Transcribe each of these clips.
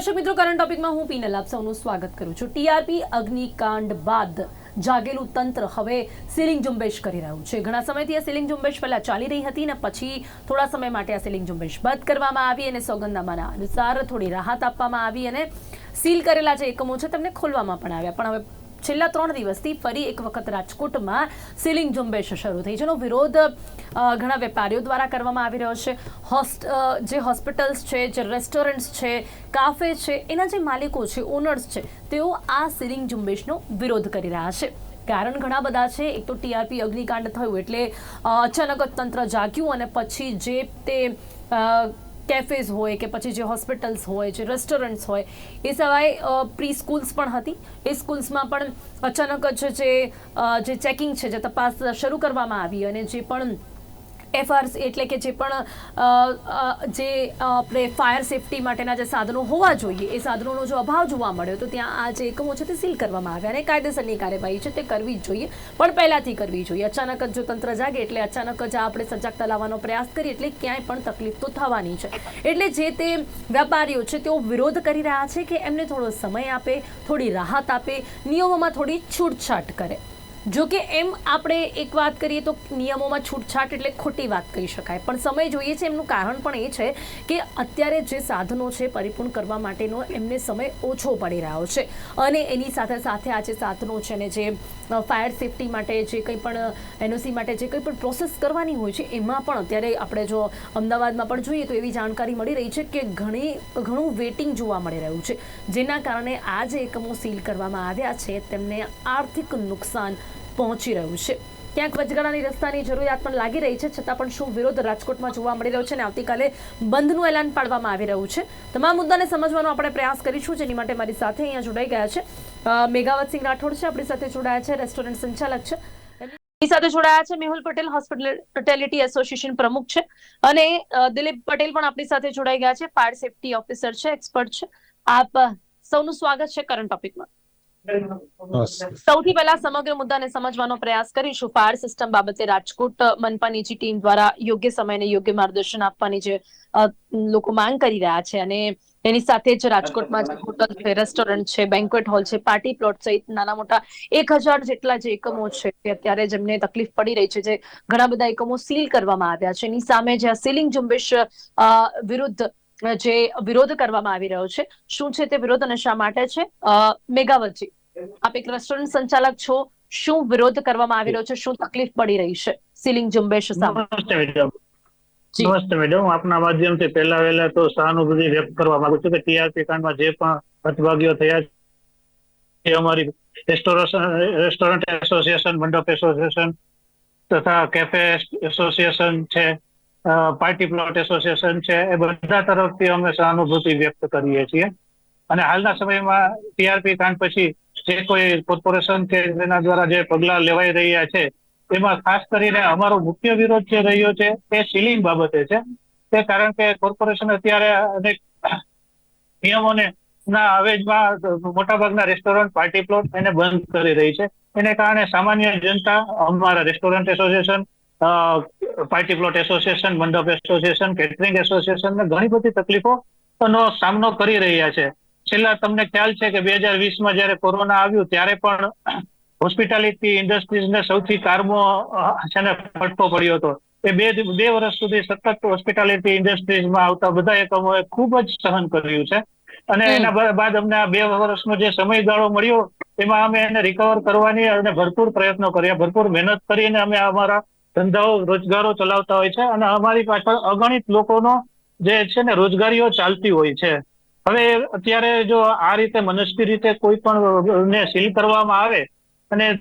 દર્શક મિત્રો કરંટ ટોપિકમાં હું પીનલ આપ સૌનું સ્વાગત કરું છું. ટીઆરપી અગ્નિકાંડ બાદ જાગેલું તંત્ર હવે સીલિંગ ઝુંબેશ કરી રહ્યું છે. ઘણા સમયથી આ સીલિંગ ઝુંબેશ પહેલાં ચાલી રહી હતી ને પછી થોડા સમય માટે આ સીલિંગ ઝુંબેશ બંધ કરવામાં આવી અને સોગંદનામાના અનુસાર થોડી રાહત આપવામાં આવી અને સીલ કરેલા જે એકમો છે તેમને ખોલવામાં પણ આવ્યા. પણ હવે છેલ્લા ત્રણ દિવસથી ફરી એક વખત રાજકોટમાં સીલિંગ ઝુંબેશ શરૂ થઈ. જેનો વિરોધ ઘણા વેપારીઓ દ્વારા કરવામાં આવી રહ્યો છે. હોસ્ટ જે હોસ્પિટલ્સ છે, જે રેસ્ટોરન્ટ્સ છે, કાફે છે, એના જે માલિકો છે, ઓનર્સ છે, તેઓ આ સીલિંગ ઝુંબેશનો વિરોધ કરી રહ્યા છે. કારણ ઘણા બધા છે, એક તો ટીઆરપી અગ્નિકાંડ થયું એટલે અચાનક જ તંત્ર જાગ્યું અને પછી જે તે કેફેઝ હોય કે પછી જે હોસ્પિટલ્સ હોય, જે રેસ્ટોરન્ટ્સ હોય, એ સિવાય પ્રી સ્કૂલ્સ પણ હતી. એ સ્કૂલ્સમાં પણ અચાનક જ જે જે ચેકિંગ છે, જે તપાસ શરૂ કરવામાં આવી અને જે પણ એફઆરસ એટલે કે જે પણ જે આપણે ફાયર સેફટી માટેના જે સાધનો હોવા જોઈએ, એ સાધનોનો જો અભાવ જોવા મળ્યો તો ત્યાં આ જે એકમો છે તે સીલ કરવામાં આવ્યા અને કાયદેસરની કાર્યવાહી છે તે કરવી જ જોઈએ. પણ પહેલાંથી કરવી જોઈએ. અચાનક જ જો તંત્ર જાગે એટલે અચાનક જ આપણે સજાગતા લાવવાનો પ્રયાસ કરીએ એટલે ક્યાંય પણ તકલીફ તો થવાની છે. એટલે જે તે વેપારીઓ છે તેઓ વિરોધ કરી રહ્યા છે કે એમને થોડો સમય આપે, થોડી રાહત આપે, નિયમોમાં થોડી છૂટછાટ કરે. જો કે એમ આપણે એક વાત કરીએ તો નિયમોમાં છૂટછાટ એટલે ખોટી વાત કહી શકાય. પણ સમય જોઈએ છે, એમનું કારણ પણ એ છે કે અત્યારે જે સાધનો છે, પરિપૂર્ણ કરવા માટેનો એમને સમય ઓછો પડી રહ્યો છે. અને એની સાથે સાથે આ જે સાધનો છે ને જે ફાયર સેફટી માટે જે કંઈ પણ એનઓસી માટે જે કંઈ પણ પ્રોસેસ કરવાની હોય છે, એમાં પણ અત્યારે આપણે જો અમદાવાદમાં પણ જોઈએ તો એવી જાણકારી મળી રહી છે કે ઘણી, ઘણું વેટિંગ જોવા મળી રહ્યું છે. જેના કારણે આ જે એકમો સીલ કરવામાં આવ્યા છે, તેમને આર્થિક નુકસાન પહોંચી રહ્યું છે. ક્યાંક વચગાળાની રસ્તાની જરૂરિયાત પણ લાગી રહી છે, છતાં પણ શું વિરોધ રાજકોટમાં જોવા મળી રહ્યો છે અને આવતીકાલે બંધનું એલાન પાડવામાં આવી રહ્યું છે. તમામ મુદ્દાને સમજવાનો આપણે પ્રયાસ કરીશું, જેની માટે મારી સાથે અહીંયા જોડાઈ ગયા છે. મેઘાવતસિંહ રાઠોડ છે આપણી સાથે જોડાયા છે રેસ્ટોરન્ટ સંચાલક છે. એની સાથે જોડાયા છે મેહુલ પટેલ હોસ્પિટાલિટી એસોસિએશન પ્રમુખ છે. અને દિલીપ પટેલ પણ આપણી સાથે જોડાઈ ગયા છે ફાયર સેફટી ઓફિસર છે એક્સપર્ટ છે. આપ સૌનું સ્વાગત છે કરંટ ટોપિકમાં. સૌથી પહેલા સમગ્ર મુદ્દાને સમજવાનો પ્રયાસ કરીશું. ફાયર સિસ્ટમ બાબતે રાજકોટ મનપાનીજી મનપાની જે ટીમ દ્વારા યોગ્ય સમયને યોગ્ય માર્ગદર્શન આપવાની જે અ, લોકો માંગ કરી રહ્યા છે. અને એની સાથે જ રાજકોટમાં જે હોટલ છે રેસ્ટોરન્ટ છે બેન્ક્વેટ હોલ છે પાર્ટી પ્લોટ સહિત નાના મોટા એક હજાર જેટલા જે એકમો છે અત્યારે જેમને તકલીફ પડી રહી છે, જે ઘણા બધા એકમો સીલ કરવામાં આવ્યા છે. એની સામે જે આ સીલિંગ ઝુંબેશ વિરુદ્ધ જે વિરોધ કરવામાં આવી રહ્યો છે, શું છે તે વિરોધ અને શા માટે છે? મેઘાવતજી, આપ એક રેસ્ટોરન્ટ સંચાલક છો, શું વિરોધ કરવામાં આવી રહ્યો છે, શું તકલીફ પડી રહી છે સીલિંગ ઝુંબેશ સામે? નમસ્તે મેડમ આપના માધ્યમથી પહેલા વહેલા તો સહાનુભૂતિ વ્યક્ત કરવા માંગુ છું કે ટીઆરપી કાંડમાં જે પણ હતભાગીઓ થયા છે અમારી રેસ્ટોરન્ટ એસોસિએશન મંડપ એસોસિએશન તથા કેફે એસોસિએશન છે પાર્ટી પ્લોટ એસોસિએશન છે, એ બધા તરફથી અમે સહાનુભૂતિ વ્યક્ત કરીએ છીએ. અને હાલના સમયમાં ટીઆરપી કાંડ પછી જે કોઈ કોર્પોરેશન કે તેના દ્વારા જે પગલા લેવાઈ રહ્યા છે એમાં ખાસ કરીને અમારો મુખ્ય વિરોધ જે રહ્યો છે, તે સીલિંગ બાબતે છે. તે કારણ કે કોર્પોરેશન અત્યારે અનેક નિયમોને ના અવેજમાં મોટાભાગના રેસ્ટોરન્ટ, પાર્ટી પ્લોટ એને બંધ કરી રહી છે. એને કારણે સામાન્ય જનતા, અમારા restaurant association party plot association, મંડપ એસોસિએશન, કેટરિંગ એસોસિએશન ને ઘણી બધી તકલીફો નો સામનો કરી રહ્યા છે. છેલ્લા તમને ખ્યાલ છે કે બે હજાર વીસમાં જયારે કોરોના આવ્યું, ત્યારે પણ હોસ્પિટાલિટી ઇન્ડસ્ટ્રીઝને સૌથી કારમો છે ને ફટકો પડ્યો હતો. એ બે બે વર્ષ સુધી સતત હોસ્પિટાલિટી ઇન્ડસ્ટ્રીઝમાં આવતા બધા એકમોએ ખૂબ જ સહન કર્યું છે. અને એના બાદ અમને આ બે વર્ષનો જે સમયગાળો મળ્યો એમાં અમે એને રિકવર કરવાની અને ભરપૂર પ્રયત્નો કર્યા. ભરપૂર મહેનત કરીને અમે અમારા ધંધાઓ રોજગારો ચલાવતા હોય છે અને અમારી પાછળ અગણિત લોકોનો જે છે ને રોજગારીઓ ચાલતી હોય છે. હવે અત્યારે જો આ રીતે મનસ્વી રીતે કોઈ પણ ને સીલ કરવામાં આવે અને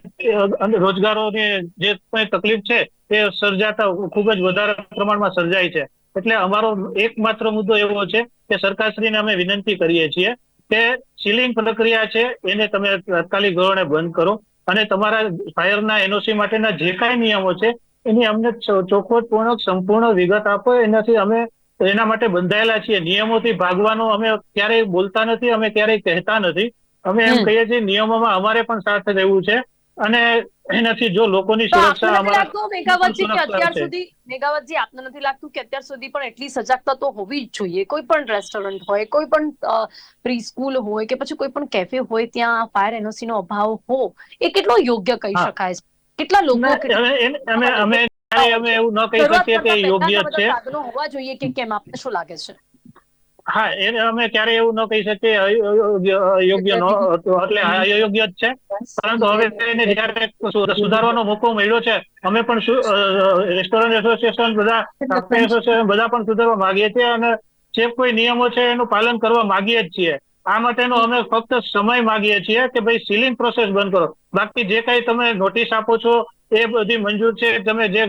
રોજગારોની જે કોઈ તકલીફ છે તે સર્જાતા ખૂબ જ વધારે પ્રમાણમાં સર્જાય છે. એટલે અમારો એકમાત્ર મુદ્દો એવો છે કે સરકારશ્રીને અમે વિનંતી કરીએ છીએ કે સીલિંગ પ્રક્રિયા છે, એને તમે તાત્કાલિક ધોરણે બંધ કરો અને તમારા ફાયરના એનઓસી માટેના જે કાંઈ નિયમો છે, એની અમને ચો- સંપૂર્ણ વિગત આપો. એનાથી અમે એના માટે બંધાયેલા છીએ. નિયમોથી ભાગવાનો અમે ક્યારેય બોલતા નથી, અમે ક્યારેય કહેતા નથી. અમે એમ કહીએ છીએ નિયમોમાં અમારે પણ સાથે રહેવું છે. અને એનાથી જો લોકોની સુરક્ષા અમારા લાગતું કે અત્યાર સુધી મેઘાવતજી આપને નથી લાગતું કે અત્યાર સુધી પણ એટલી સજાગતા તો હોવી જ જોઈએ? કોઈ પણ રેસ્ટોરન્ટ હોય કોઈ પણ પ્રી સ્કૂલ હોય કે પછી કોઈ પણ કેફે હોય ત્યાં ફાયર એનઓસી નો અભાવ હો એ કેટલો યોગ્ય કહી શકાય છે? કેટલા લોકો અમે અમે અમે એવું ન કહી શકીએ કે યોગ્ય છે. સાધનો હોવા જોઈએ કે કેમ? આપને શું લાગે છે? હા એને અમે ક્યારે એવું ન કહી શકીએ યોગ્ય ન હતું. એટલે અયોગ્ય જ છે. પરંતુ હવે એને જયારે સુધારવાનો મોકો મળ્યો છે અમે પણ રેસ્ટોરન્ટ એસોસિએશન બધા એસોસિએશન બધા પણ સુધારવા માંગીએ છીએ અને જે કોઈ નિયમો છે એનું પાલન કરવા માંગીએ જ છીએ. આ માટેનો અમે ફક્ત સમય માંગીએ છીએ કે ભાઈ સીલિંગ પ્રોસેસ બંધ કરો. બાકી જે કઈ તમે નોટિસ આપો છો એ બધી મંજૂર છે. તમે જે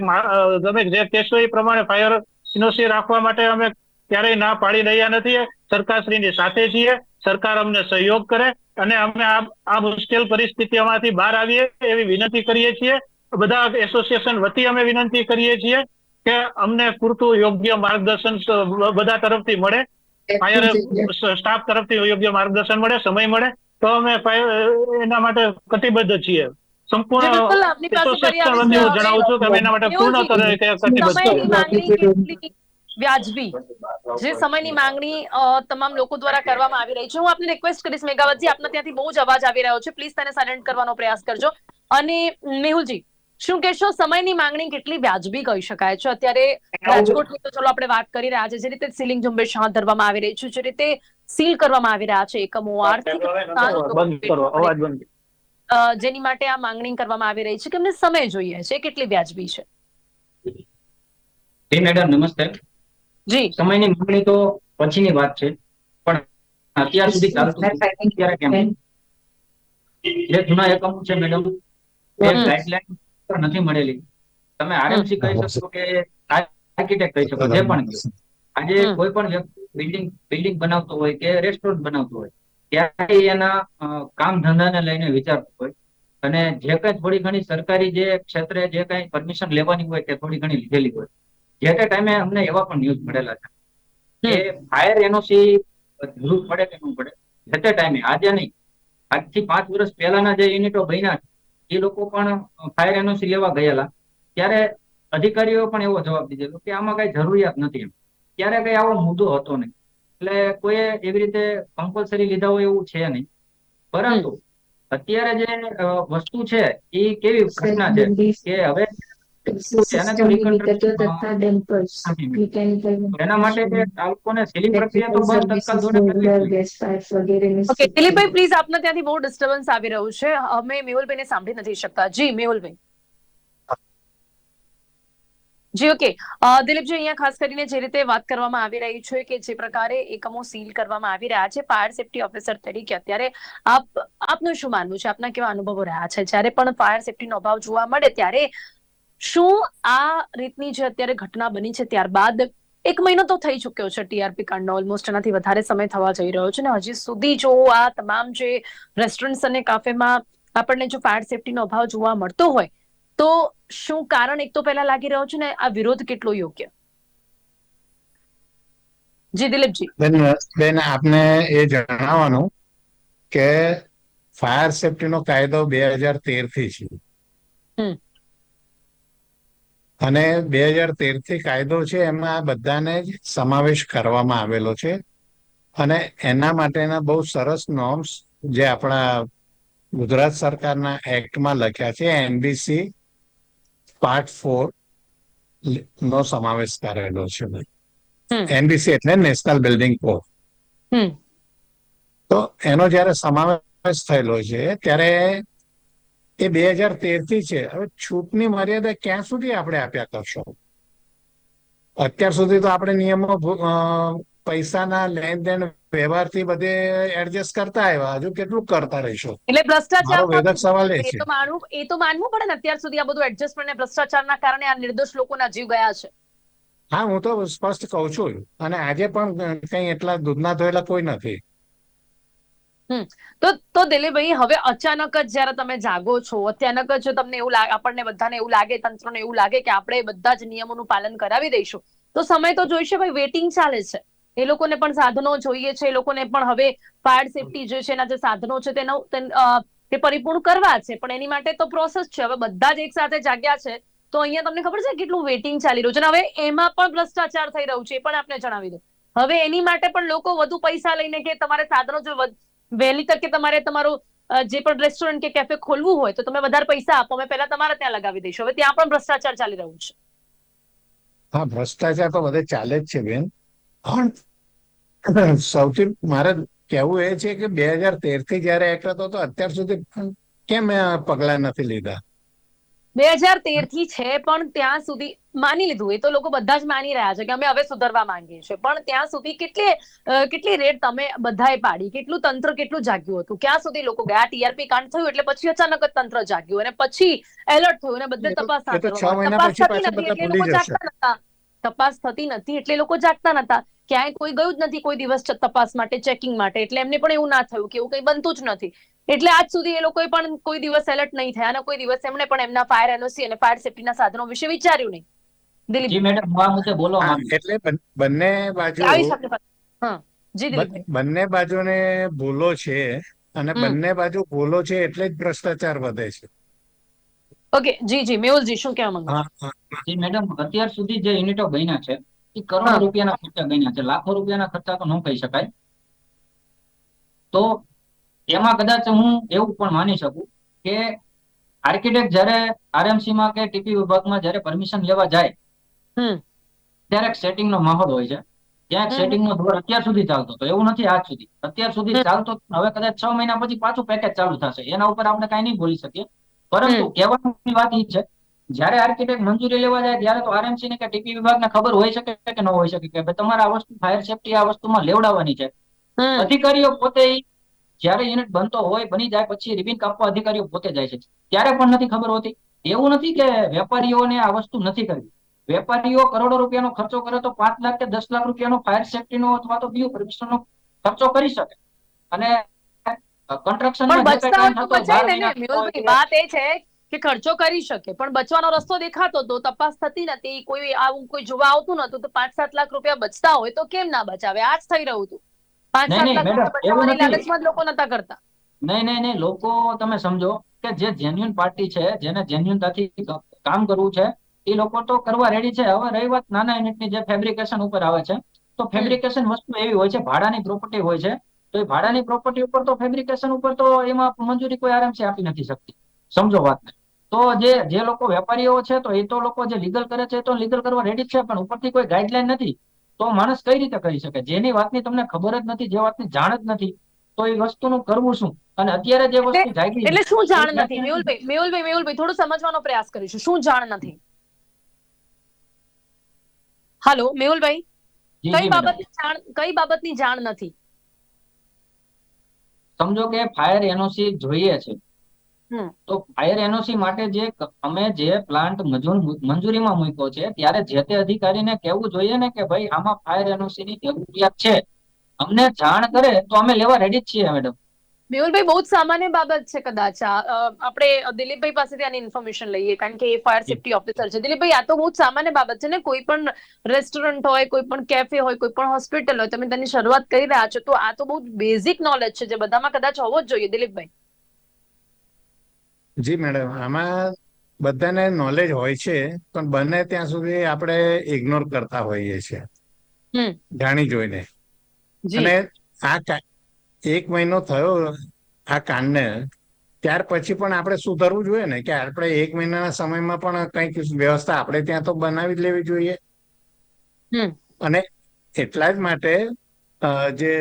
તમે જે કહેશો એ પ્રમાણે ફાયર એનઓસી રાખવા માટે અમે ક્યારેય ના પાડી રહ્યા નથી. સરકારશ્રીની સાથે છીએ. સરકાર અમને સહયોગ કરે અને અમે આ આ મુશ્કેલ પરિસ્થિતિમાંથી બહાર આવીએ એવી વિનંતી કરીએ છીએ. બધા એસોસિએશન વતી અમે વિનંતી કરીએ છીએ કે અમને પૂરતું યોગ્ય માર્ગદર્શન બધા તરફથી મળે. ફાયર સ્ટાફ તરફથી યોગ્ય માર્ગદર્શન મળે સમય મળે. તો અમે એના માટે કટિબદ્ધ છીએ. એસોસિએશન વતી હું જણાવું છું. કે અમે એના માટે પૂર્ણ કરે કટિબદ્ધ છીએ. વ્યાજબી. જે સમયની માંગણી અ, તમામ લોકો દ્વારા કરવામાં આવી રહી છે. હું આપને રિક્વેસ્ટ કરીશ મેઘાવતજી આપના ત્યાંથી બહુ જ અવાજ આવી રહ્યો છે. પ્લીઝ તેને સાયલેન્ટ કરવાનો પ્રયાસ કરજો. અને મેહુલજી શું કહેશો સમયની માંગણી કેટલી વ્યાજબી કહી શકાય છે? અત્યારે રાજકોટની તો ચલો આપણે વાત કરી રહ્યા છે. જે રીતે સીલિંગ ઝુંબેશ હાથ ધરવામાં આવી રહી છે જે રીતે સીલ કરવામાં આવી રહ્યા છે એકમો. આર્થિક જેની માટે આ માંગણી કરવામાં આવી રહી છે. કે અમને સમય જોઈએ છે? કેટલી વ્યાજબી છે? મેડમ નમસ્તે. સમયની માંગણી તો પછીની વાત છે. પણ અત્યાર સુધી ચાલતું ત્યારે કેમ જે જૂના એકમો છે મેડમ એ ગાઈડલાઈન નથી મળેલી. તમે આરએમસી કહી શકો કે આર્કિટેક્ટ કહી શકો જે પણ આજે કોઈ પણ વ્યક્તિ બિલ્ડિંગ બિલ્ડિંગ બનાવતો હોય કે રેસ્ટોરન્ટ બનાવતો હોય ત્યારે એના કામ ધંધાને લઈને વિચારતો હોય. અને જે કઈ થોડી ઘણી સરકારી જે ક્ષેત્રે જે કઈ પરમિશન લેવાની હોય તે થોડી ઘણી લીધેલી હોય જે તે ટાઈમે અમને એવા પણ ન્યૂઝ મળેલા છે કે ફાયર એનઓસી જરૂર પડે કે ન પડે જે તે ટાઈમે આજે નહીં. આજથી પાંચ વર્ષ પહેલાના જે યુનિટો બન્યા છે એ લોકો પણ ફાયર એનઓસી લેવા ગયેલા. ત્યારે અધિકારીઓ પણ એવો જવાબ દીધેલો કે આમાં કઈ જરૂરિયાત નથી એમ. ત્યારે કઈ આવો મુદ્દો હતો નહીં. એટલે કોઈએ એવી રીતે કમ્પલસરી લીધા હોય એવું છે નહીં. પરંતુ અત્યારે જે વસ્તુ છે એ કેવી ઘટના છે કે હવે એનાથી reconstruction, એના માટે આ લોકોને સીલિંગ પ્રક્રિયા તો બંધ તત્કાલ ધોરણે કરવી જ જોઈએ. ઓકે દિલીપભાઈ પ્લીઝ આપના ત્યાંથી બહુ ડિસ્ટર્બન્સ આવી રહ્યું છે. અમે મેહુલભાઈને સાંભળી નથી શકતા. જી મેહુલભાઈ. જી ઓકે દિલીપજી અહીંયા ખાસ કરીને જે રીતે વાત કરવામાં આવી રહી છે કે જે પ્રકારે એકમો સીલ કરવામાં આવી રહ્યા છે ફાયર સેફટી ઓફિસર તરીકે અત્યારે આપ આપનું શું માનવું છે? આપના કેવા અનુભવો રહ્યા છે? જ્યારે પણ ફાયર સેફટીનો અભાવ જોવા મળે ત્યારે શું આ રીતની જે અત્યારે ઘટના બની છે ત્યારબાદ એક મહિનો તો થઈ ચુક્યો છે ટીઆરપી કાંડનો ઓલમોસ્ટ એનાથી વધારે સમય થવા જઈ રહ્યો છે ને હજી સુધી જો આ તમામ જે રેસ્ટોરન્ટ્સ અને કાફેમાં આપણને જો ફાયર સેફટીનો અભાવ જોવા મળતો હોય તો શું કારણ એક તો પહેલા લાગી રહ્યો છે ને આ વિરોધ કેટલો યોગ્ય? જી દિલીપજી. બેન બેન આપને એ જણાવવાનું કે ફાયર સેફટીનો કાયદો બે હજાર તેરથી છે. અને બે હજાર તેરથી કાયદો છે એમાં બધાને સમાવેશ કરવામાં આવેલો છે. અને એના માટેના બહુ સરસ નોર્મ્સ જે આપણા ગુજરાત સરકારના એક્ટમાં લખ્યા છે એનબીસી પાર્ટ ફોર નો સમાવેશ કરેલો છે. એનબીસી એટલે નેશનલ બિલ્ડિંગ કોડ. તો એનો જયારે સમાવેશ થયેલો છે ત્યારે એ બે હજાર તેરથી છે. હવે છૂટની મર્યાદા ક્યાં સુધી આપણે આપ્યા કરશો? અત્યાર સુધી તો આપણે નિયમો પૈસાના લેન દેન વ્યવહારથી બધે એડજસ્ટ કરતા આવ્યા. હજુ કેટલું કરતા રહીશું? એટલે ભ્રષ્ટાચાર વેધક સવાલ એ એ છે. તો માનવું એ તો માનવું પડે ને અત્યાર સુધી આ બધું એડજસ્ટમેન્ટ અને ભ્રષ્ટાચારના કારણે આ નિર્દોષ લોકોના જીવ ગયા છે. હા હું તો સ્પષ્ટ કહું છું. અને આજે પણ કઈ એટલા દૂધના ધોયેલા કોઈ નથી. તો તો દિલીપભાઈ, હવે અચાનક જ જ્યારે તમે જાગો છો અચાનક જ તમને એવું લાગે, આપણને બધાને એવું લાગે, તંત્રને એવું લાગે કે આપણે બધા જ નિયમોનું પાલન કરાવી દઈશું. તો સમય તો જોઈશે ભાઈ વેટિંગ ચાલે છે. એ લોકોને પણ સાધનો જોઈએ છે, એ લોકોને પણ હવે ફાયર સેફટી જે છે, એના જે સાધનો છે, તેનો તે પરિપૂર્ણ કરવા છે. પણ એની માટે તો પ્રોસેસ છે. હવે બધા જ એક સાથે જાગ્યા છે, તો અહીંયા તમને ખબર છે કેટલું વેટિંગ ચાલી રહ્યું છે? હવે એમાં પણ ભ્રષ્ટાચાર થઈ રહ્યું છે, એ પણ આપને જણાવી દઉં. હવે એની માટે પણ લોકો વધુ પૈસા લઈને કે તમારે સાધનો જો વહેલી તકે તમારે તમારું જે પણ રેસ્ટોરન્ટ કે કેફે ખોલવું હોય તો તમે વધારે પૈસા આપો. અમે પહેલા તમારે ત્યાં લગાવી દઈશું. હવે ત્યાં પણ ભ્રષ્ટાચાર ચાલી રહ્યું છે. હા ભ્રષ્ટાચાર તો બધે ચાલે જ છે બેન. પણ સૌથી મારે કહેવું એ છે કે બે હજાર તેરથી જયારે એક્ટ હતો તો અત્યાર સુધી કેમ આ પગલા નથી લીધા? બે હજાર તેરથી છે પણ ત્યાં સુધી માની લીધું. એ તો લોકો બધા જ માની રહ્યા છે કે અમે હવે સુધરવા માંગીએ છીએ. પણ ત્યાં સુધી કેટલી કેટલી રેટ તમે બધાએ પાડી? કેટલું તંત્ર કેટલું જાગ્યું હતું? ક્યાં સુધી લોકો ગયા? ટીઆરપી કાંડ થયું એટલે પછી અચાનક જ તંત્ર જાગ્યું અને પછી એલર્ટ થયું અને બધે તપાસ થતી નથી એટલે લોકો જાગતા નતા. તપાસ થતી નથી એટલે લોકો જાગતા નતા. ક્યાંય કોઈ ગયું જ નથી કોઈ દિવસ તપાસ માટે ચેકિંગ માટે. એટલે એમને પણ એવું ના થયું કે એવું કંઈ બનતું જ નથી. એટલે આજ સુધી એ લોકોએ પણ કોઈ દિવસ એલર્ટ નહીં થયા અને કોઈ દિવસ એમણે પણ એમના ફાયર એનઓસી અને ફાયર સેફ્ટીના સાધનો વિશે વિચાર્યું નહીં. જી મેડમ હું મુદ્દે બોલવા હા, માંગુ છું. એટલે બંને બાજુ બંને બાજુને ભૂલો છે અને બંને બાજુ ભૂલો છે એટલે જ ભ્રષ્ટાચાર વધે છે. ઓકે જી જી મેહુલજી શું કહેવા માંગો જી મેડમ અત્યાર સુધી જે યુનિટો બન્યા છે એ કરોડો રૂપિયાના ખર્ચા બન્યા છે. લાખો રૂપિયાના ખર્ચા તો ન કહી શકાય. તો એમાં કદાચ હું એવું પણ માની શકું કે આર્કિટેક્ટ જ્યારે આરએમસી માં કે ટીપી વિભાગમાં જ્યારે પરમિશન લેવા જાય ત્યારે એક સેટિંગ નો માહોલ હોય છે. ત્યાં એક હમ. સેટિંગ નો દોર અત્યાર સુધી ચાલતો હતો. એવું નથી આજ સુધી. અત્યાર સુધી ચાલતો હવે કદાચ છ મહિના પછી પાછું પેકેજ ચાલુ થશે. એના ઉપર આપણે કઈ નહીં બોલી શકીએ. પરંતુ. કહેવાની વાત એ છે. જયારે આર્કિટેક્ટ મંજૂરી લેવા જાય ત્યારે તો આરએમસી ને કે ટીપી વિભાગને ખબર હોઈ શકે કે ન હોય શકે કે તમારે આ વસ્તુ ફાયર સેફટી આ વસ્તુમાં લેવડાવવાની છે. અધિકારીઓ પોતે જયારે યુનિટ બનતો હોય બની જાય પછી રિબિન કાપવા અધિકારીઓ પોતે જાય છે. ત્યારે પણ નથી ખબર હોતી. એવું નથી કે વેપારીઓને આ વસ્તુ નથી કરવી. વેપારીઓ કરોડો રૂપિયાનો ખર્ચો કરે તો પાંચ લાખ કે દસ લાખ રૂપિયાનો ફાયર સેફટીનો અથવા તો બીયુ પરમિશનનો ખર્ચો કરી શકે. અને કન્સ્ટ્રક્શન વાત એ છે કે ખર્ચો કરી શકે પણ બચવાનો રસ્તો દેખાતો હતો તપાસ થતી નથી કોઈ આવું કોઈ જોવા આવતું નતું તો પાંચ સાત લાખ રૂપિયા બચતા હોય તો કેમ ના બચાવે? આ જ થઈ રહ્યું હતું. પાંચ સાત લાખ બચાવવાની લાલચમાં લોકો નતા કરતા. નહીં નહીં નહીં લોકો તમે સમજો કે જે જેન્યુન પાર્ટી છે જેને જેન્યુનતાથી કામ કરવું છે એ લોકો તો કરવા રેડી છે. હવે રહી વાત નાના યુનિટની જે ફેબ્રિકેશન ઉપર આવે છે. તો ફેબ્રિકેશન વસ્તુ એવી હોય છે ભાડાની પ્રોપર્ટી હોય છે. તો એ ભાડાની પ્રોપર્ટી ઉપર તો ફેબ્રિકેશન ઉપર તો એમાં મંજૂરી કોઈ આરામથી આપી નથી શકતી. સમજો વાતને તો જે જે લોકો વેપારીઓ છે તો એ તો લોકો જે લીગલ કરે છે તો લીગલ કરવા રેડી છે પણ ઉપરથી કોઈ ગાઈડલાઈન નથી. તો માણસ કઈ રીતે કરી શકે? જેની વાતની તમને ખબર જ નથી જે વાતની જાણ જ નથી તો એ વસ્તુનું કરવું શું? અને અત્યારે જે વસ્તુ જાગી એટલે શું જાણ નથી? મેહુલભાઈ મેહુલભાઈ મેહુલભાઈ થોડું સમજવાનો પ્રયાસ કરીશું. શું જાણ નથી? હાલો મેહુલભાઈ કઈ બાબતની જાણ કઈ બાબતની જાણ નથી? સમજો કે ફાયર એનઓસી જોઈએ છે. તો ફાયર એનઓસી માટે જે અમે જે પ્લાન્ટ મંજૂરીમાં મૂક્યો છે ત્યારે જે તે અધિકારીને કહેવું જોઈએ ને કે ભાઈ આમાં ફાયર એનઓસી ની જરૂરિયાત છે. અમને જાણ કરે તો અમે લેવા રેડી જ છીએ મેડમ. મેહુલભાઈ બહુ જ સામાન્ય બાબત છે કદાચ આપણે દિલીપભાઈ પાસેથી આની ઇન્ફોર્મેશન લઈએ કારણ કે એ ફાયર સેફટી ઓફિસર છે. દિલીપભાઈ આ તો બહુ જ સામાન્ય બાબત છે ને? કોઈ પણ રેસ્ટોરન્ટ હોય કોઈ પણ કેફે હોય કોઈ પણ હોસ્પિટલ હોય તમે તેની શરૂઆત કરી રહ્યા છો તો આ તો બહુ બેઝિક નોલેજ છે જે બધામાં કદાચ હોવો જ જોઈએ. દિલીપભાઈ. જી મેડમ આમાં બધાને નોલેજ હોય છે પણ બને ત્યાં સુધી આપણે ઇગ્નોર કરતા હોઈએ છીએ. જાણી જોઈને. અને આ એક મહિનો થયો આ કાંડને. ત્યાર પછી પણ આપણે સુધરવું જોઈએ ને કે આપણે એક મહિનાના સમયમાં પણ કંઈક વ્યવસ્થા આપણે ત્યાં તો બનાવી જ લેવી જોઈએ. હમ. અને એટલા જ માટે જે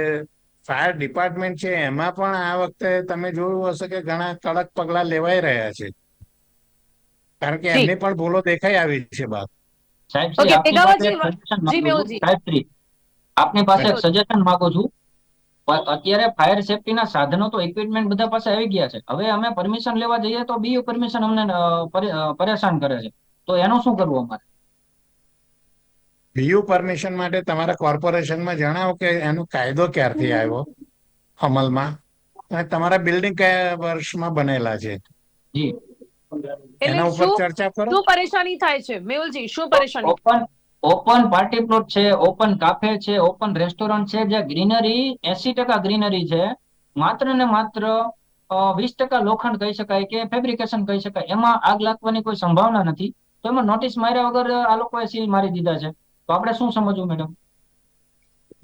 ફાયર ડિપાર્ટમેન્ટ છે એમાં પણ આ વખતે તમે જોયું હશે કે ઘણા કડક પગલા લેવાઈ રહ્યા છે. કારણ કે. એમની પણ ભૂલો દેખાઈ આવી છે બહાર સાહેબ આપની પાસે સજેશન માંગુ છું. પણ અત્યારે ફાયર સેફટી ના સાધનો તો ઇક્વિપમેન્ટ બધા પાસે આવી ગયા છે. હવે અમે પરમિશન લેવા જઈએ તો બી પરમિશન અમને પરેશાન કરે છે. તો એનું શું કરવું અમારે? બીયુ પરમિશન માટે તમારા કોર્પોરેશનમાં જણાવો કે એનો કાયદો ક્યારથી આવ્યો અમલમાં? અને તમારા બિલ્ડિંગ કયા વર્ષમાં બનેલા છે? જી. એના ઉપર ચર્ચા કરો. શું પરેશાની થાય છે? મેહુલજી શું પરેશાની? ઓપન પાર્ટી પ્લોટ છે ઓપન કાફે છે ઓપન રેસ્ટોરન્ટ છે જે ગ્રીનરી એસી ટકા ગ્રીનરી છે. માત્ર ને માત્ર વીસ ટકા લોખંડ કહી શકાય કે ફેબ્રિકેશન કહી શકાય. એમાં આગ લાગવાની કોઈ સંભાવના નથી. તો એમાં નોટિસ માર્યા વગર આ લોકોએ સીલ મારી દીધા છે. તો આપણે શું સમજવું મેડમ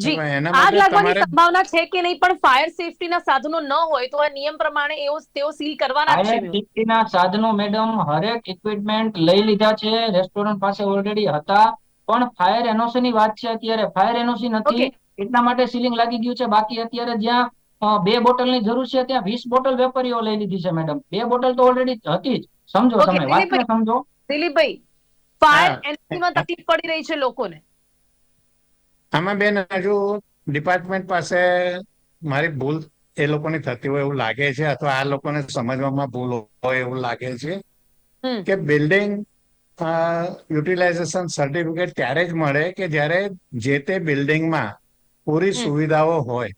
જી આગ લાગવાની સંભાવના છે કે નહીં પણ ફાયર સેફટીના સાધનો ન હોય તો આ નિયમ પ્રમાણે એઓ તેઓ સીલ કરવાના છે. ફાયર સેફટીના સાધનો મેડમ હરેક ઇક્વિપમેન્ટ લઈ લીધા છે. રેસ્ટોરન્ટ પાસે ઓલરેડી હતા. પણ ફાયર એનઓસી ની વાત છે અત્યારે. ફાયર એનઓસી નથી. એટલા માટે સીલિંગ લાગી ગયું છે. બાકી અત્યારે જ્યાં બે બે બોટલની જરૂર છે ત્યાં વીસ બોટલ વેપારીઓ લઈ લીધી છે મેડમ બે બોટલ તો ઓલરેડી હતી જ. સમજો તમે. વાતને સમજો. દિલીપભાઈ ફાયર એનઓસી માં તકલીફ પડી રહી છે લોકોને. આમાં બેન હજુ ડિપાર્ટમેન્ટ પાસે મારી ભૂલ એ લોકોની થતી હોય એવું લાગે છે અથવા આ લોકોને સમજવામાં ભૂલ હોય એવું લાગે છે કે બિલ્ડિંગ યુટિલાઇઝેશન સર્ટિફિકેટ ત્યારે જ મળે કે જ્યારે જે તે બિલ્ડિંગમાં પૂરી સુવિધાઓ હોય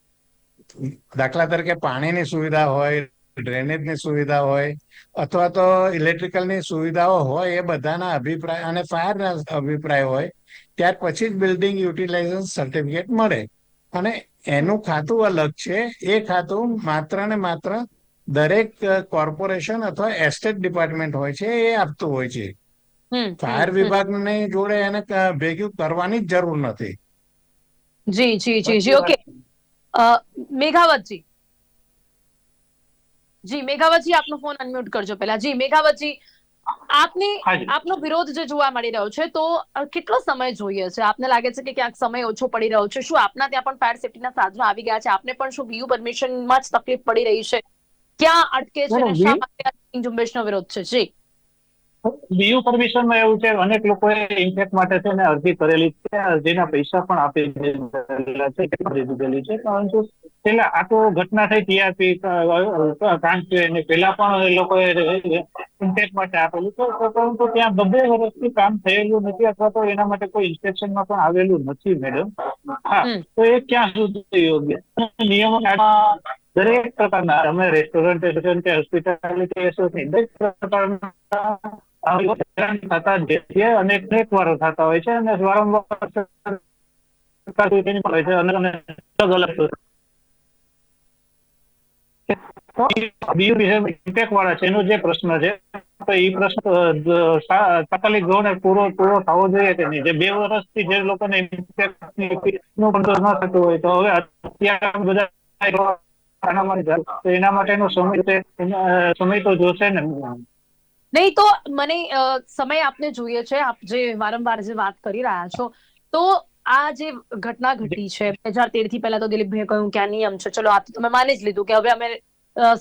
દાખલા તરીકે પાણીની સુવિધા હોય ડ્રેનેજની સુવિધા હોય અથવા તો ઇલેક્ટ્રિકલની સુવિધાઓ હોય એ બધાના અભિપ્રાય અને ફાયરના અભિપ્રાય હોય ત્યાર પછી જ બિલ્ડિંગ યુટિલાઇઝેશન સર્ટિફિકેટ મળે. અને એનું ખાતું અલગ છે. એ ખાતું માત્ર ને માત્ર દરેક કોર્પોરેશન અથવા એસ્ટેટ ડિપાર્ટમેન્ટ હોય છે એ આપતું હોય છે. ફાયર. વિભાગની જોડે એને ક- ભેગું કરવાની જ જરૂર નથી. જી જી જી જી ઓકે. મેઘાવતજી. જી મેઘાવતજી આપનો ફોન અનમ્યુટ કરજો પહેલા. જી મેઘાવતજી આપને આપનો વિરોધ જે જોવા મળી રહ્યો છે તો કેટલો સમય જોઈએ છે? આપને લાગે છે કે ક્યાંક સમય ઓછો પડી રહ્યો છે? શું આપના ત્યાં પણ ફાયર સેફટીના સાધનો આવી ગયા છે? આપને પણ શું બીયુ પરમિશનમાં જ તકલીફ પડી રહી છે? ક્યાં અટકે છે ના, અને ના, શા માટે ઝુંબેશનો વિરોધ છે? જી. બીયુ પરમિશનમાં એવું છે અનેક લોકોએ ઇન્ફેક્ટ માટે છે ને અરજી કરેલી છે અરજીના પૈસા પણ આપી દીધેલા છે કરી દીધેલી છે? પરંતુ પેલા આ તો ઘટના થઈ ટીઆરપી છે પેલા પણ એ લોકોએ ઇન્ફેક્ટ માટે આપેલું છે પરંતુ ત્યાં બબે વર્ષથી કામ થયેલું નથી અથવા તો એના માટે કોઈ ઇન્સ્પેક્શનમાં પણ આવેલું નથી મેડમ હા તો એ ક્યાં સુધી યોગ્ય? નિયમો દરેક પ્રકારના અમે રેસ્ટોરન્ટ કે હોસ્પિટાલિટી દરેક પ્રકારના ઇમ્પેક્ટ તાત્કાલિક પૂરો પૂરો થવો જોઈએ કે નહીં? જે બે વર્ષથી જે લોકોને ન થતું હોય, તો હવે અત્યારે બધા એના માટેનો સમય છે સમય તો જોશે ને. નહીં તો મને સમય આપને જોઈએ છે. આપ જે વારંવાર જે વાત કરી રહ્યા છો તો આ જે ઘટના ઘટી છે બે હજાર તેરથી પહેલા તો દિલીપભાઈ કહ્યું કે આ નિયમ છે. ચલો આ તો તમે માની જ લીધું કે હવે અમે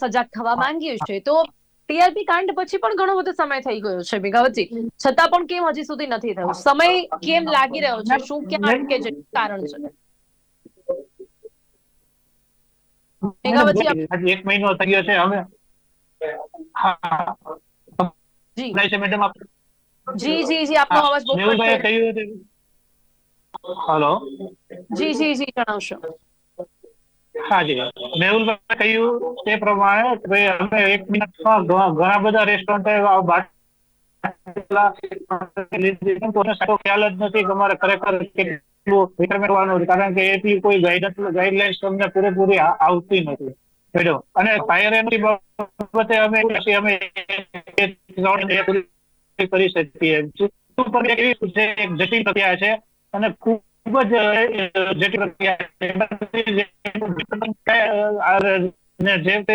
સજાગ થવા માંગીએ છીએ. તો ટીઆરપી કાંડ પછી પણ ઘણો બધો સમય થઈ ગયો છે મેઘાવતજી છતાં પણ કેમ હજી સુધી નથી થયું? સમય કેમ લાગી રહ્યો છે? શું ક્યાં અટકે છે? કારણ છે? મેઘાવતજી એક મહિનો થઈ ગયો છે હવે. હા. સંભળાય છે મેડમ આપ જી જી જી આપનો અવાજ બહુ મેહુલભાઈએ કટ કહ્યું હતું. હલો જી જી જી જણાવશો. હાજી મેહુલભાઈ કહ્યું તે પ્રમાણે ભાઈ અમે એક મિનિટમાં ઘણા બધા રેસ્ટોરન્ટ ખ્યાલ જ નથી કે અમારે ખરેખર કેટલું કારણ કે એટલી કોઈ ગાઈડન્સ ગાઈડલાઇન્સ તમને પૂરેપૂરી આવતી નથી. મેડમ અને ફાયર એની બાબતે અમે અમે પૂરી કરી શકીએ પણ એક જટિલ પ્રક્રિયા છે અને ખૂબ જ જટિલ પ્રક્રિયા છે. આ જે તે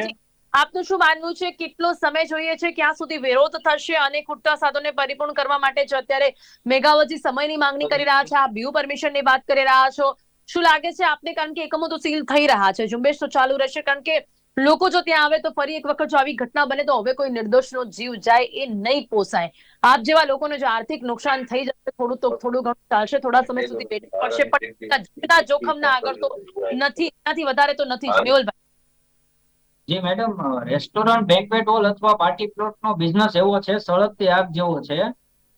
છે. આપનું શું માનવું છે કેટલો સમય જોઈએ છે ક્યાં સુધી વિરોધ થશે અને ખૂટતા સાધનોને પરિપૂર્ણ કરવા માટે જો અત્યારે મેગાવતજી સમયની માંગણી કરી રહ્યા છે આપ બ્યુ પરમિશનની વાત કરી રહ્યા છો શું લાગે છે આપને કારણ કે એકમો તો સીલ થઈ રહ્યા છે ઝુંબેશ તો ચાલુ રહેશે કારણ કે લોકો જો ત્યાં આવે તો ફરી એક વખત જો આવી ઘટના બને તો હવે કોઈ નિર્દોષનો જીવ જાય એ નહીં પોસાય આપ જેવા લોકોને જો આર્થિક નુકસાન થઈ જશે થોડું તો થોડું ઘણું ચાલશે થોડા સમય સુધી પડશે પણ જોખમના આગળ તો નથી એનાથી વધારે તો નથી જ Mehulbhai ji madam restaurant banquet hall અથવા પાર્ટી પ્લોટ નો બિઝનેસ એવો છે સળગતી આગ જેવો છે.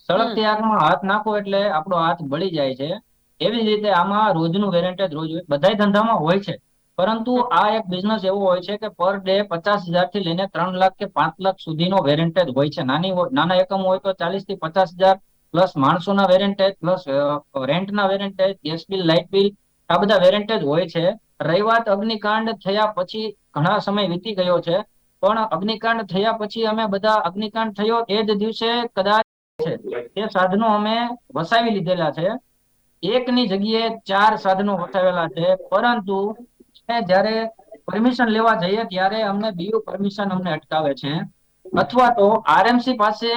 સળગતી આગમાં હાથ નાખો એટલે આપણો હાથ બળી જાય છે. એવી જ રીતે આમાં રોજનું વેરેન્ટેજ રોજ હોય. બધાય ધંધામાં હોય છે. પરંતુ આ એક બિઝનેસ એવો હોય છે કે પર ડે પચાસ હજારથી લઈને ત્રણ લાખ કે પાંચ લાખ સુધીનો વેરેન્ટેજ હોય છે. નાની હોય- નાના એકમ હોય તો ચાલીસથી પચાસ હજાર પ્લસ માણસોના વેરેન્ટેજ પ્લસ રેન્ટના વેરેન્ટેજ ગેસ બિલ લાઇટ બિલ આ બધા વેરેન્ટેજ હોય છે. રહી અગ્નિકાંડ થયા પછી ઘણા સમય વીતી ગયો છે, પણ અગ્નિકાંડ થયા પછી અમે બધા અગ્નિકાંડ થયો એ જ દિવસે કદાચ છે. તે સાધનો અમે વસાવી લીધેલા છે. એકની જગ્યાએ ચાર સાધનો વસાવેલા છે, પરંતુ જ્યારે પરમિશન લેવા જઈએ ત્યારે અમને બીયુ પરમિશન અમને અટકાવે છે. અથવા તો આરએમસી પાસે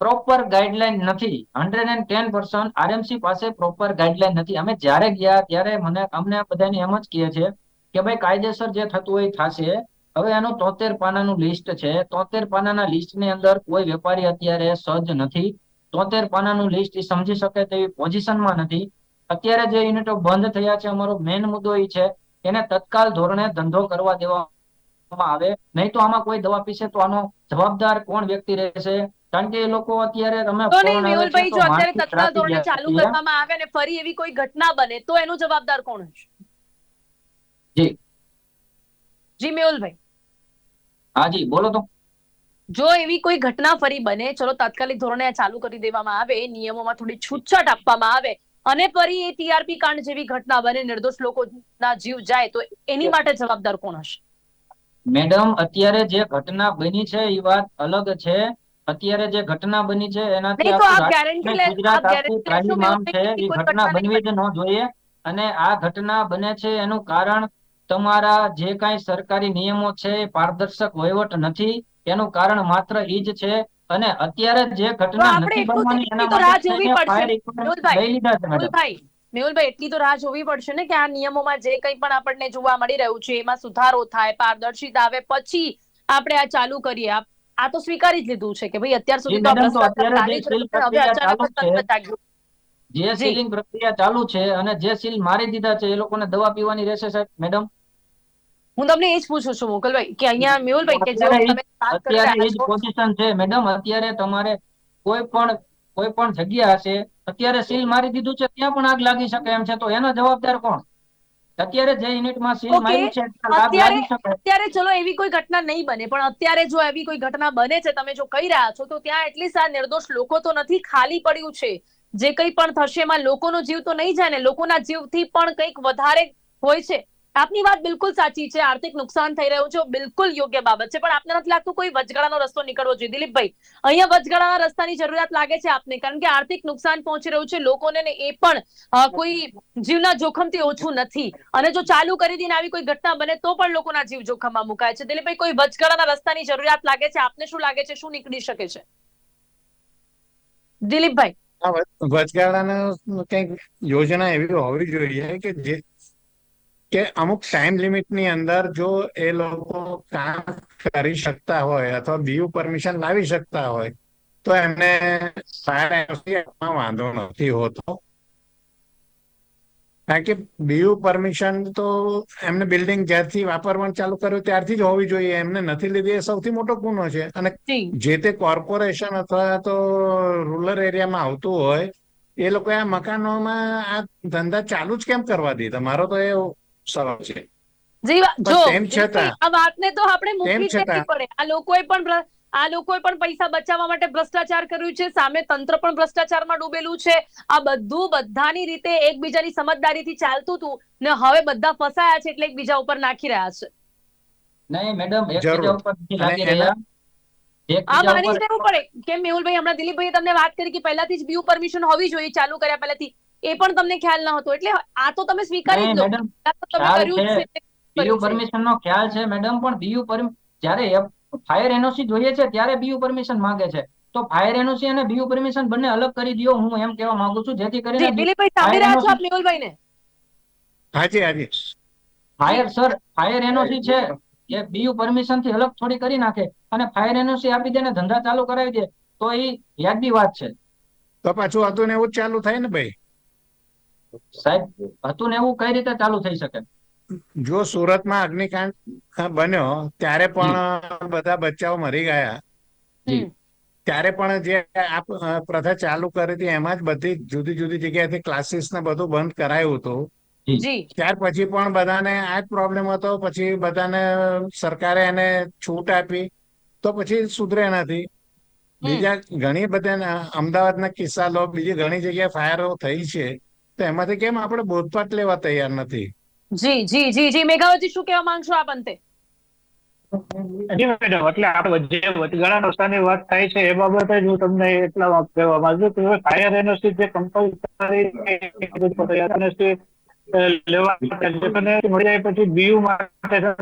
પ્રોપર ગાઈડલાઈન નથી. Hundred and ten percent RMC પાસે પ્રોપર ગાઈડલાઈન નથી. અમે જ્યારે ગયા ત્યારે મને, અમને બધાને એમ જ કહે છે કે ભાઈ કાયદેસર જે થતું હોય થશે. હવે એનું તોતેર પાનાનું લિસ્ટ છે. તોતેર પાનાના લિસ્ટની અંદર કોઈ વેપારી અત્યારે સજ્જ નથી. તોતેર પાનાનું લિસ્ટ એ સમજી શકે તેવી પોઝિશનમાં નથી. અત્યારે જે યુનિટો બંધ થયા છે, અમારો મેઇન મુદ્દો એ છે, એને તત્કાલ ધોરણે ધંધો કરવા દેવામાં આવે. નહીં તો આમાં કોઈ દવા પીશે તો આનો જવાબદાર કોણ વ્યક્તિ રહેશે? કારણ કે એ લોકો અત્યારે તમે તો નહીં મેહુલભાઈ જો અત્યારે તત્કાલ ધોરણે ચાલુ કરવામાં આવે ને ફરી એવી કોઈ ઘટના બને તો એનો જવાબદાર કોણ હશે? જી. જી મેહુલભાઈ. હાજી બોલો તો. જો એવી કોઈ ઘટના ફરી બને ચલો તાત્કાલિક ધોરણે ચાલુ કરી દેવામાં આવે નિયમોમાં થોડી છૂટછાટ આપવામાં આવે અને ફરી એ ટીઆરપી કાંડ જેવી ઘટના બને નિર્દોષ લોકોના જીવ જાય તો એની માટે જવાબદાર કોણ હશે? મેડમ અત્યારે જે ઘટના બની છે એ વાત અલગ છે. અત્યારે જે ઘટના બની છે એનાથી આખું ગુજરાત આખું ગેરંટી છે એ ઘટના બનવી જ ન જોઈએ. અને આ ઘટના બને છે એનું કારણ તમારા જે કાંઈ સરકારી નિયમો છે પારદર્શક વહીવટ નથી એનું કારણ માત્ર એ જ છે. અને અત્યારે જે ઘટના નથી બનવાની એના માટે લઈ લીધા છે મેડમ મેહુલભાઈ એટલી તો રાહ જોવી પડશે ને કે આ નિયમોમાં જે કંઈ પણ આપણને જોવા મળી રહ્યું છે એમાં સુધારો થાય પારદર્શિતા આવે પછી આપણે આ ચાલુ કરીએ. આ તો સ્વીકારી જ લીધું છે કે ભાઈ અત્યાર સુધી તો અચાનક જ સીલિંગ પ્રક્રિયા ચાલુ છે અને જે સીલ મારી દીધા છે એ લોકોને દવા પીવાની રહેશે સાહેબ મેડમ હું તમને એ જ પૂછું છું મોકલભાઈ કે અહીંયા મેહુલભાઈ કે જેઓ તમે અત્યારે એ જ પોઝિશન છે મેડમ અત્યારે તમારે કોઈ પણ કોઈ પણ જગ્યા હશે અત્યારે સીલ મારી દીધું છે ત્યાં પણ આગ લાગી શકે એમ છે તો એનો જવાબદાર કોણ? અત્યારે જે યુનિટમાં સીલ માર્યું છે અત્યારે અત્યારે ચલો એવી કોઈ ઘટના નહીં બને પણ અત્યારે જો એવી કોઈ ઘટના બને છે તમે જો કહી રહ્યા છો તો ત્યાં એટલી સા નિર્દોષ લોકો તો નથી ખાલી પડ્યું છે. જે કંઈ પણ થશે એમાં લોકોનો જીવ તો નહીં જાય ને લોકોના જીવથી પણ કંઈક વધારે હોય છે. આપની વાત બિલકુલ સાચી છે. આર્થિક નુકસાન થઈ રહ્યું છે. બિલકુલ યોગ્ય બાબત છે. પણ આપને નથી લાગતું કોઈ વચગાળાનો રસ્તો નીકળવો જોઈએ? દિલીપભાઈ, અહીંયા વચગાળાના રસ્તાની જરૂરિયાત લાગે છે આપને? કારણ કે આર્થિક નુકસાન પહોંચી રહ્યું છે લોકોને એ પણ કોઈ જીવના જોખમથી ઓછું નથી. અને જો ચાલુ કરી દઈને આવી કોઈ ઘટના બને તો પણ લોકોના જીવ જોખમમાં મુકાય છે. દિલીપભાઈ, કોઈ વચગાળાના રસ્તાની જરૂરિયાત લાગે છે? આપને શું લાગે છે? શું નીકળી શકે છે? દિલીપભાઈ. આ વચ- કંઈક યોજના એવી હોવી જોઈએ કે જે કે અમુક ટાઈમ લિમિટની અંદર જો એ લોકો કામ કરી શકતા હોય અથવા બીયુ પરમિશન લાવી શકતા હોય તો એમને ફાયર વાંધો નથી હોતો. કારણ કે બીયુ પરમિશન તો એમને બિલ્ડિંગ જ્યારથી વાપરવાનું ચાલુ કર્યું ત્યારથી જ હોવી જોઈએ. એમને નથી લીધી એ સૌથી મોટો ગુનો છે. અને જે. તે કોર્પોરેશન અથવા તો રૂરલ એરિયામાં આવતું હોય એ લોકો આ મકાનોમાં આ ધંધા ચાલુ જ કેમ કરવા દે તમારો તો એ સવાલ છે. જી જો તેમ છતાં- દિલીપભાઈ, આ વાતને તો આપણે મૂકવી જ પડે. આ લોકોએ પણ આ લોકોએ પણ પૈસા બચાવવા માટે ભ્રષ્ટાચાર કર્યું છે. સામે તંત્ર પણ ભ્રષ્ટાચારમાં ડૂબેલું છે. આ બધું બધાની રીતે એકબીજાની સમજદારીથી ચાલતું હતું ને હવે બધા ફસાયા છે એટલે એકબીજા ઉપર નાખી રહ્યા છે. નહીં મેડમ એક બીજા ઉપર નથી લાગી રહ્યા. એક આ માની ઉપર પડે. કેમ મેહુલભાઈ હમણાં દિલીપભાઈ તમને વાત કરી કે પહેલાથી જ બીયુ પરમિશન હોવી જોઈએ. ચાલુ કર્યા પહેલાથી. એ પણ તમને ખ્યાલ ન હતો. એટલે આ તો તમે સ્વીકારી લો. બીયુ પરમિશન નો ખ્યાલ છે મેડમ પણ બીયુ પરમિ જ્યારે ફાયર એનઓસી જોઈએ છે ત્યારે બીયુ પરમિશન માંગે છે. તો ફાયર એનઓસી અને બીયુ પરમિશન બંને અલગ કરી દ્યો હું એમ કહેવા માંગુ છું જેથી કરીને દિલીપભાઈ સાંભળી રહ્યા છો આપ મેહુલભાઈને? હાજી હાજી. ફાયર સર ફાયર એનઓસી છે એ બીયુ પરમિશનથી અલગ થોડી કરી નાખે અને ફાયર એનઓસી આપી દે ને ધંધા ચાલુ કરાવી દે તો એ વ્યાજબી વાત છે. તો પાછું હતું ને એવું ચાલુ થાય ને ભાઈ? સાહેબ હતું ને એવું કઈ રીતે ચાલુ થઈ શકે? જો સુરતમાં અગ્નિકાંડ બન્યો ત્યારે પણ બધા બચ્ચાઓ મરી ગયા. ત્યારે પણ જે આ પ્રથા ચાલુ કરી હતી એમાં જ બધી જુદી જુદી જગ્યાએથી ક્લાસીસ ને બધું બંધ કરાયું હતું. ત્યાર પછી પણ બધાને આ જ પ્રોબ્લેમ હતો પછી બધાને સરકારે એને છૂટ આપી તો પછી સુધરે નથી. બીજા ઘણી બધા અમદાવાદના કિસ્સા લો બીજી ઘણી જગ્યાએ ફાયરો થઈ છે. તો એમાંથી કેમ આપણે બોધપાઠ લેવા તૈયાર નથી? જી જી જી જી મેઘાવતી શું કહેવા માંગશો આપ અંતે જી મેડમ એટલે આપણે જે વચગાળા રસ્તાની વાત થાય છે એ બાબતે હું તમને એટલા કહેવા માંગુ કે ફાયર એનઓસી જે કમ્પલસરી લેવા મળી જાય પછી બીયુ માટે તમે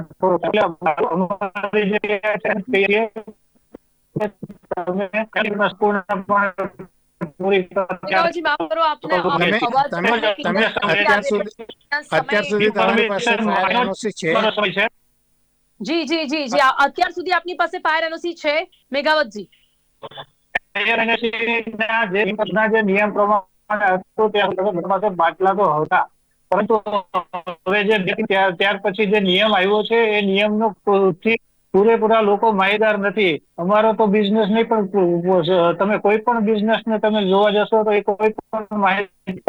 જી જી જી જી અત્યાર સુધી આપની પાસે ફાયર એનઓસી છે મેઘાવતજી જે નિયમ પ્રમાણે હતું ત્યાં તમારી બાટલા તો હતા. પરંતુ હવે જે ત્યાર ત્યાર પછી જે નિયમ આવ્યો છે એ નિયમનો થી પૂરેપૂરા લોકો માહિતગાર નથી. અમારો તો બિઝનેસ નહીં પણ તમે કોઈ પણ બિઝનેસ ને તમે જોવા જશો તો એ કોઈ પણ માહિતી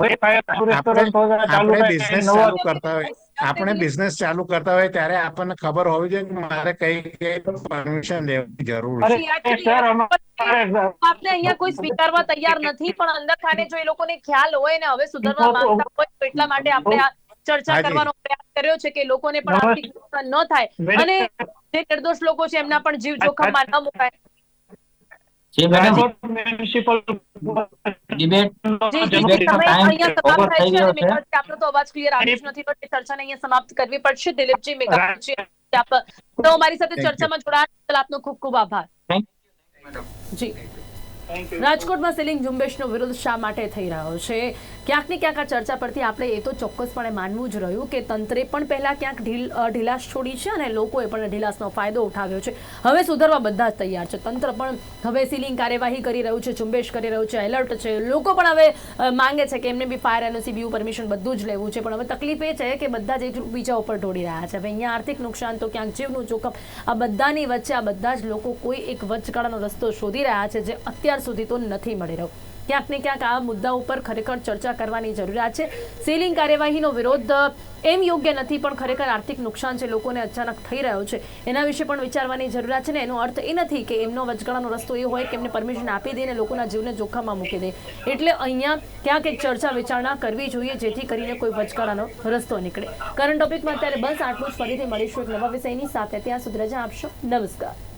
આપણે બિઝનેસ ચાલુ કરતા હોય. આપણે બિઝનેસ ચાલુ કરતા હોય ત્યારે આપણને ખબર હોવી જોઈએ કે મારે કઈ કઈ પરમિશન લેવાની જરૂર આપણે છે સર અમારે અહીંયા કોઈ સ્વીકારવા તૈયાર નથી પણ અંદર ખાને જો એ લોકોને ખ્યાલ હોય ને હવે સુધારવા માંગતા હોય તો એટલા માટે આપણે ચર્ચા. કરવાનો પ્રયાસ કર્યો છે કે લોકોને પણ આર્થિક નુકસાન ન થાય. અને જે નિર્દોષ લોકો છે એમના પણ જીવ જોખમમાં ન મુકાય. જી મેડમ. મ્યુનિસિપલ ડિબેટ જી જી Debate નો સમય time અહીંયા over સમાપ્ત થાય થઈ ગયો છે. આપનો તો અવાજ ક્લિયર આવ્યો નથી તો ચર્ચાને અહીંયા સમાપ્ત કરવી પડશે. દિલીપજી આપ તો અમારી સાથે ચર્ચામાં જોડાયા બદલ આપનો ખૂબ ખૂબ આભાર. જી. રાજકોટમાં સીલિંગ ઝુંબેશનો વિરોધ શા માટે થઈ રહ્યો છે? ક્યાંક ને ક્યાંક આ ચર્ચા પરથી આપણે એ તો ચોક્કસપણે માનવું જ રહ્યું કે તંત્રે પણ પહેલાં ક્યાંક ઢીલ ઢીલાશ છોડી છે અને લોકોએ પણ ઢીલાશનો ફાયદો ઉઠાવ્યો છે. હવે સુધરવા બધા જ તૈયાર છે. તંત્ર પણ હવે સીલિંગ કાર્યવાહી કરી રહ્યું છે, ઝુંબેશ કરી રહ્યું છે, એલર્ટ છે. લોકો પણ હવે માંગે છે કે એમને બી ફાયર એનઓસી બીયુ પરમિશન બધું જ લેવું છે. પણ હવે તકલીફ એ છે કે બધા જ એકબીજા ઉપર ઢોળી રહ્યા છે. હવે અહીંયા આર્થિક નુકસાન તો ક્યાંક જીવનું જોખમ આ બધાની વચ્ચે આ બધા જ લોકો કોઈ એક વચગાળાનો રસ્તો શોધી રહ્યા છે જે અત્યાર સુધી તો નથી મળી રહ્યો. ક્યાંક ને ક્યાંક આ મુદ્દા ઉપર ખરેખર ચર્ચા કરવાની જરૂરિયાત છે. સીલિંગ કાર્યવાહીનો વિરોધ, એમ યોગ્ય નથી, પણ ખરેખર આર્થિક નુકસાન છે, લોકોને અચાનક થઈ રહ્યો છે. એના વિશે પણ વિચારવાની જરૂરિયાત છે ને, એનો અર્થ એ નથી કે એમનો વચગાળાનો રસ્તો એ હોય કે એમને પરમિશન આપી દે ને લોકોના જીવને જોખમમાં મૂકી દે. એટલે અહીંયા ક્યાંક એક ચર્ચા વિચારણા કરવી જોઈએ, જેથી કરીને કોઈ વચગાળાનો રસ્તો નીકળે. કરંટ ટોપિકમાં અત્યારે બસ, આટલું જ. ફરીથી મળીશું એક નવા વિષયની સાથે. ત્યાં સુધી રજા આપશો. નમસ્કાર.